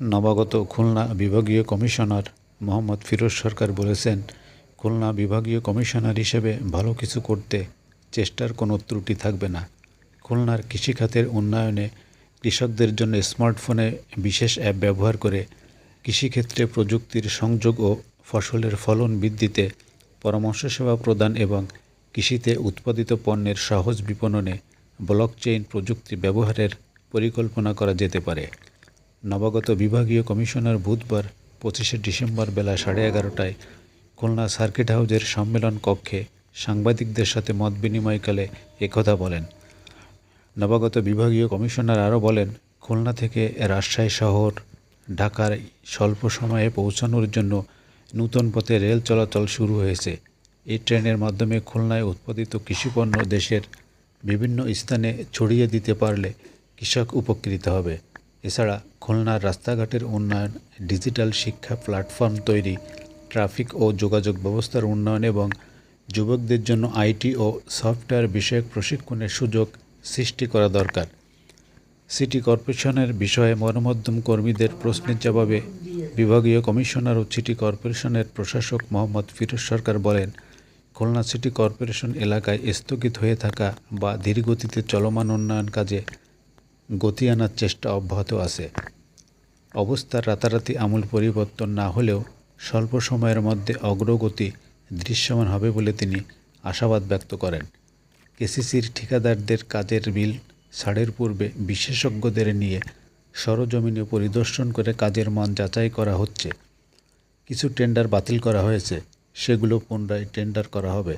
নবাগত খুলনা বিভাগীয় কমিশনার মোহাম্মদ ফিরোজ সরকার বলেছেন, খুলনা বিভাগীয় কমিশনার হিসেবে ভালো কিছু করতে চেষ্টার কোনো ত্রুটি থাকবে না। খুলনার কৃষিখাতের উন্নয়নে কৃষকদের জন্য স্মার্টফোনে বিশেষ অ্যাপ ব্যবহার করে কৃষিক্ষেত্রে প্রযুক্তির সংযোগ ও ফসলের ফলন বৃদ্ধিতে পরামর্শ সেবা প্রদান এবং কৃষিতে উৎপাদিত পণ্যের সহজ বিপণনে ব্লকচেইন প্রযুক্তি ব্যবহারের পরিকল্পনা করা যেতে পারে। নবাগত বিভাগীয় কমিশনার বুধবার পঁচিশে ডিসেম্বর বেলা সাড়ে এগারোটায় খুলনা সার্কিট হাউজের সম্মেলন কক্ষে সাংবাদিকদের সাথে মত বিনিময়কালে একথা বলেন। নবাগত বিভাগীয় কমিশনার আরও বলেন, খুলনা থেকে রাজশাহী শহর ঢাকার স্বল্প সময়ে পৌঁছানোর জন্য নূতন পথে রেল চলাচল শুরু হয়েছে। এই ট্রেনের মাধ্যমে খুলনায় উৎপাদিত কৃষিপণ্য দেশের বিভিন্ন স্থানে ছড়িয়ে দিতে পারলে কৃষক উপকৃত হবে। এছাড়া খুলনার রাস্তাঘাটের উন্নয়ন, ডিজিটাল শিক্ষা প্ল্যাটফর্ম তৈরি, ট্রাফিক ও যোগাযোগ ব্যবস্থার উন্নয়ন এবং যুবকদের জন্য আইটি ও সফটওয়্যার বিষয়ক প্রশিক্ষণের সুযোগ সৃষ্টি করা দরকার। সিটি কর্পোরেশনের বিষয়ে গণমাধ্যম কর্মীদের প্রশ্নের জবাবে বিভাগীয় কমিশনার ও সিটি কর্পোরেশনের প্রশাসক মোহাম্মদ ফিরোজ সরকার বলেন, খুলনা সিটি কর্পোরেশন এলাকায় স্থগিত হয়ে থাকা বা ধীরগতিতে চলমান উন্নয়ন কাজে গতি আনার চেষ্টা অব্যাহত আছে। অবস্থার রাতারাতি আমূল পরিবর্তন না হলেও স্বল্প সময়ের মধ্যে অগ্রগতি দৃশ্যমান হবে বলে তিনি আশাবাদ ব্যক্ত করেন। কেসিসির ঠিকাদারদের কাজের বিল ছাড়ের পূর্বে বিশেষজ্ঞদের নিয়ে সরজমিনে পরিদর্শন করে কাজের মান যাচাই করা হচ্ছে। কিছু টেন্ডার বাতিল করা হয়েছে, সেগুলো পুনরায় টেন্ডার করা হবে।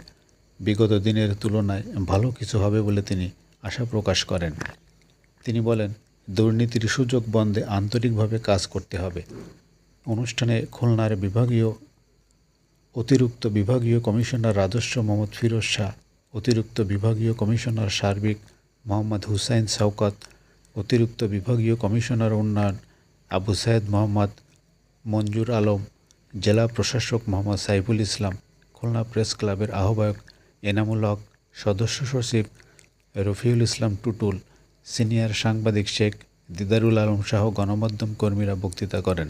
বিগত দিনের তুলনায় ভালো কিছু হবে বলে তিনি আশা প্রকাশ করেন। তিনি বলেন, দুর্নীতির সুযোগ বন্ধে আন্তরিকভাবে কাজ করতে হবে। অনুষ্ঠানে খুলনার বিভাগীয়, অতিরিক্ত বিভাগীয় কমিশনার রাজস্ব মোহাম্মদ ফিরোজ শাহ, অতিরিক্ত বিভাগীয় কমিশনার সার্বিক মোহাম্মদ হুসাইন শওকত, অতিরিক্ত বিভাগীয় কমিশনার উন্নয়ন আবু সাইদ মোহাম্মদ মঞ্জুর আলম, জেলা প্রশাসক মোহাম্মদ সাইফুল ইসলাম, খুলনা প্রেস ক্লাবের আহ্বায়ক এনামুল হক, সদস্য সচিব রফিউল ইসলাম টুটুল সিনিয়র সাংবাদিক শেখ দিদারুল আলম সহ গণমাধ্যম কর্মীরা বক্তৃতা করেন।